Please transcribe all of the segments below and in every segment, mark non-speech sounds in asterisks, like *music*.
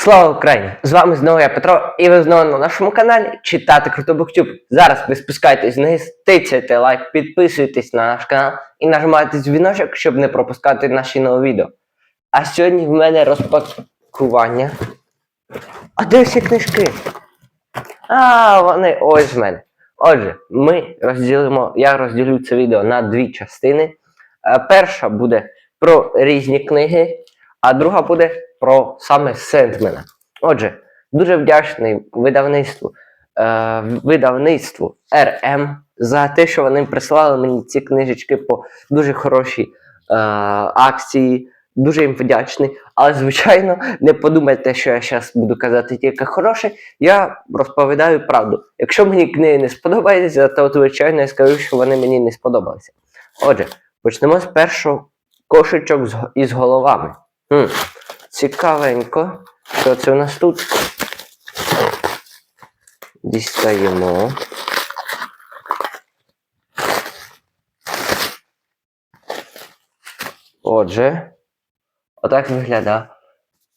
Слава Україні! З вами знову я Петро, і ви знову на нашому каналі читати Круто Буктюб. Зараз ви спускайтесь вниз, тицяйте лайк, підписуйтесь на наш канал і нажимайте дзвіночок, щоб не пропускати наші нові відео. А сьогодні в мене розпакування. А де всі книжки? А, вони ось в мене. Отже, ми розділимо, я розділю це відео на дві частини. Е, Перша буде про різні книги, а друга буде про саме Сендмена. Отже, дуже вдячний видавництву, е, видавництву RM за те, що вони прислали мені ці книжечки по дуже хорошій е, акції. Дуже їм вдячний. Але, звичайно, не подумайте, що я зараз буду казати тільки хороше. Я розповідаю правду. Якщо мені книги не сподобаються, то звичайно я скажу, що вони мені не сподобалися. Отже, почнемо з першого кошечок із головами. Хм, цікавенько. Що це у нас тут? Дістаємо. Отже, отак виглядає.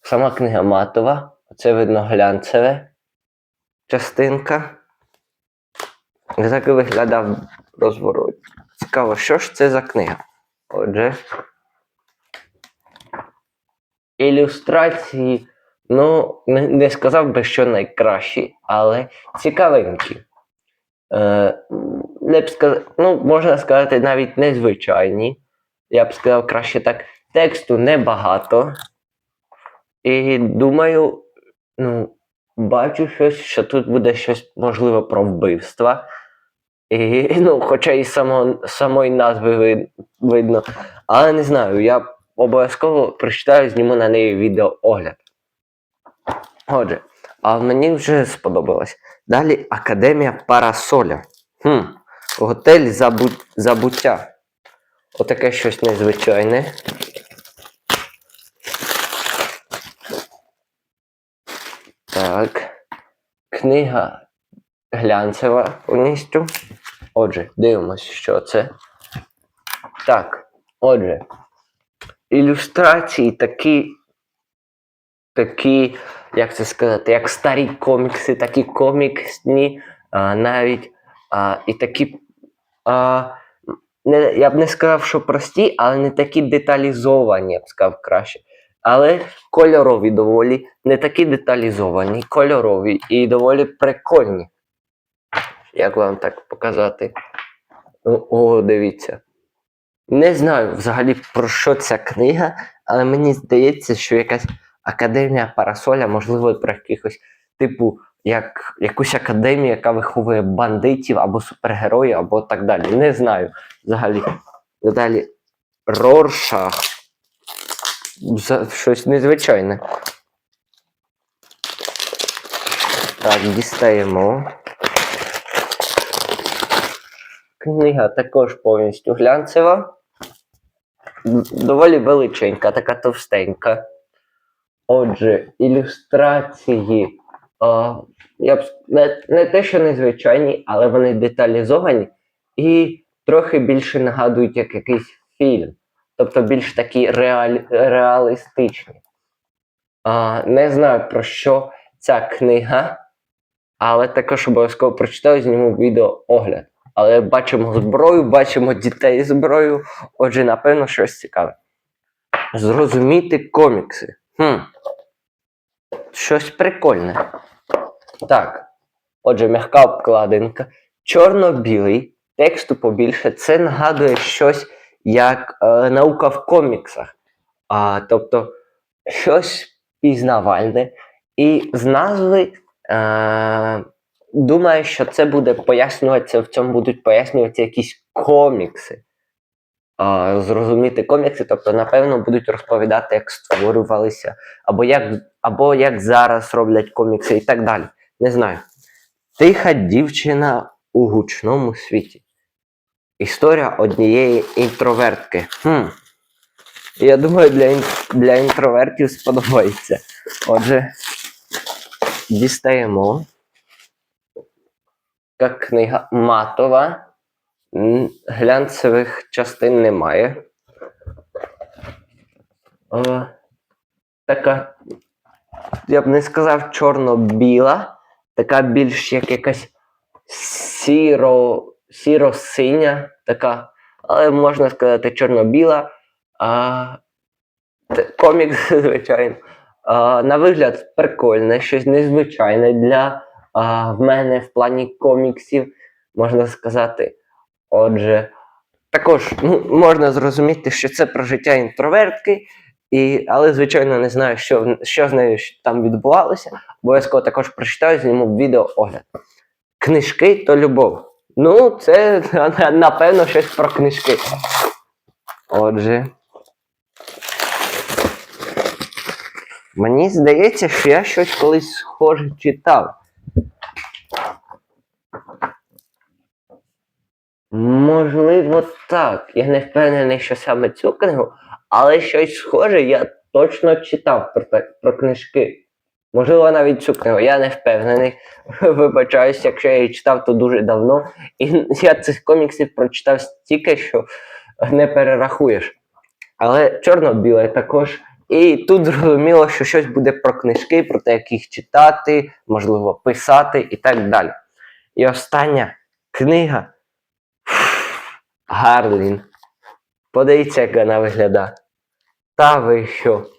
Сама книга матова. Оце видно глянцеве частинка. Так і виглядав розворот. Цікаво, що ж це за книга? Отже. Ілюстрації, ну, не, сказав би, що найкращі, але цікавенькі. Е, не б сказ... ну, можна сказати, навіть незвичайні. Я б сказав краще так. Тексту небагато. І думаю, ну, бачу щось, що тут буде щось можливо про вбивства. І, ну, хоча і само, самої назви видно. Але не знаю, я обов'язково прочитаю, зніму на неї відеоогляд. Отже, а мені вже сподобалось. Далі Академія Парасоля. Хм, готель забу... забуття. Отаке щось незвичайне. Так. Книга глянцева повністю. Отже, дивимось, що це. Так, отже. Ілюстрації такі. Такі, як це сказати, як старі комікси, такі коміксні, а, навіть а, і такі. А, не, я б не сказав, що прості, але не такі деталізовані, я б сказав краще. Але кольорові доволі, не такі деталізовані, кольорові і доволі прикольні. Як вам так показати? О, дивіться. Не знаю взагалі про що ця книга, але мені здається, що якась академія парасоля, можливо, про якихось, типу, як якусь академію, яка виховує бандитів або супергероїв, або так далі. Не знаю взагалі. Далі Роршах. Щось незвичайне. Так, дістаємо. Книга також повністю глянцева. Доволі величенька, така товстенька. Отже, ілюстрації. А, я б не, не те, що незвичайні, але вони деталізовані і трохи більше нагадують як якийсь фільм. Тобто більш такі реаль, реалістичні. А, не знаю про що ця книга, але також обов'язково прочитаю, зніму відеоогляд. Але бачимо зброю, бачимо дітей з зброєю. Отже, напевно, щось цікаве. Зрозуміти комікси. Хм. Щось прикольне. Так. Отже, м'яка обкладинка. Чорно-білий, тексту побільше. Це нагадує щось як е, наука в коміксах. А, тобто щось пізнавальне. І з назви е, думаю, що це буде пояснюватися, в цьому будуть пояснюватися якісь комікси. А, зрозуміти комікси, тобто, напевно, будуть розповідати, як створювалися, або як, або як зараз роблять комікси і так далі. Не знаю. Тиха дівчина у гучному світі. Історія однієї інтровертки. Хм. Я думаю, для, ін- для інтровертів сподобається. Отже, дістаємо. Така книга матова. Глянцевих частин немає. О, така я б не сказав чорно-біла, така більш як якась сіро, сіро-синя, така, але можна сказати чорно-біла. Комікс, *laughs* звичайно. А, на вигляд прикольне, щось незвичайне для а, в мене в плані коміксів, можна сказати. Отже, також ну, можна зрозуміти, що це про життя інтровертки, і, але, звичайно, не знаю, що, що з нею там відбувалося. Обов'язково також прочитаю, зніму відео огляд. Книжки то любов. Ну, це *laughs* напевно щось про книжки. Отже. Мені здається, що я щось колись схоже читав. Можливо, так. Я не впевнений, що саме цю книгу, але щось схоже я точно читав про, про книжки. Можливо, навіть цю книгу. Я не впевнений. *laughs* Вибачаюсь, якщо я її читав, то дуже давно. І *laughs* я цих коміксів прочитав стільки, що не перерахуєш. Але чорно-біле також. І тут зрозуміло, що щось буде про книжки, про те, як їх читати, можливо, писати і так далі. І остання книга Гарлін. Подивіться, як вона виглядає. Та ви що?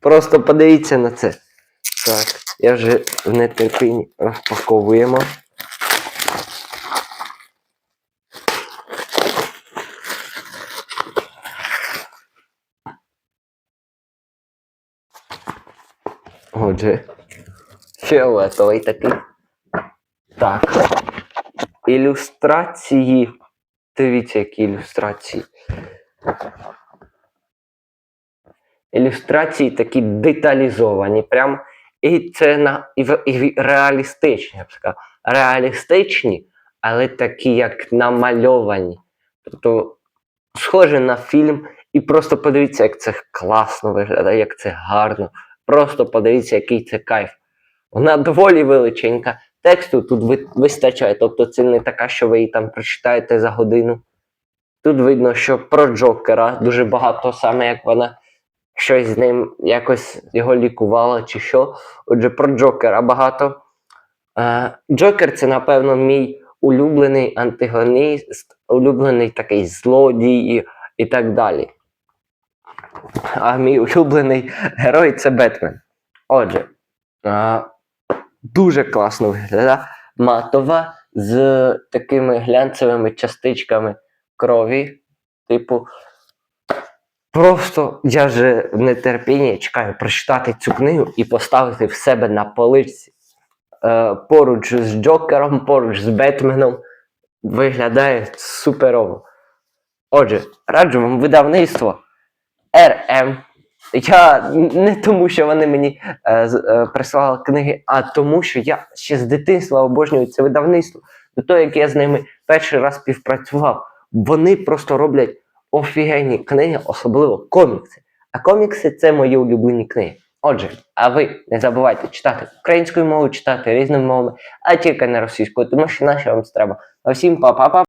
Просто подивіться на це. Так, я вже в нетерпінні розпаковуємо. Отже, фіолетовий такий. Так. Ілюстрації. Дивіться, які ілюстрації. Ілюстрації такі деталізовані. Прям. І це на і, і реалістичні, я б сказав. Реалістичні, але такі, як намальовані. Тобто, схоже на фільм, і просто подивіться, як це класно виглядає, як це гарно. Просто подивіться, який це кайф. Вона доволі величенька. Тексту тут ви- вистачає, тобто це не така, що ви її там прочитаєте за годину. Тут видно, що про Джокера дуже багато, саме як вона щось з ним якось його лікувала чи що. Отже, про Джокера багато. Е, Джокер це, напевно, мій улюблений антагоніст, улюблений такий злодій і, так далі. А мій улюблений герой це Бетмен. Отже, а, дуже класно виглядає. Матова з такими глянцевими частичками крові. Типу, просто я вже в нетерпінні чекаю прочитати цю книгу і поставити в себе на поличці. Е, поруч з Джокером, поруч з Бетменом. Виглядає суперово. Отже, раджу вам видавництво РМ. Я не тому, що вони мені е, е, прислали книги, а тому, що я ще з дитинства обожнюю це видавництво. До того, як я з ними перший раз співпрацював, вони просто роблять офігенні книги, особливо комікси. А комікси це мої улюблені книги. Отже, а ви не забувайте читати українською мовою, читати різними мовами, а тільки не російською, тому що наші вам треба. А всім па-па-па.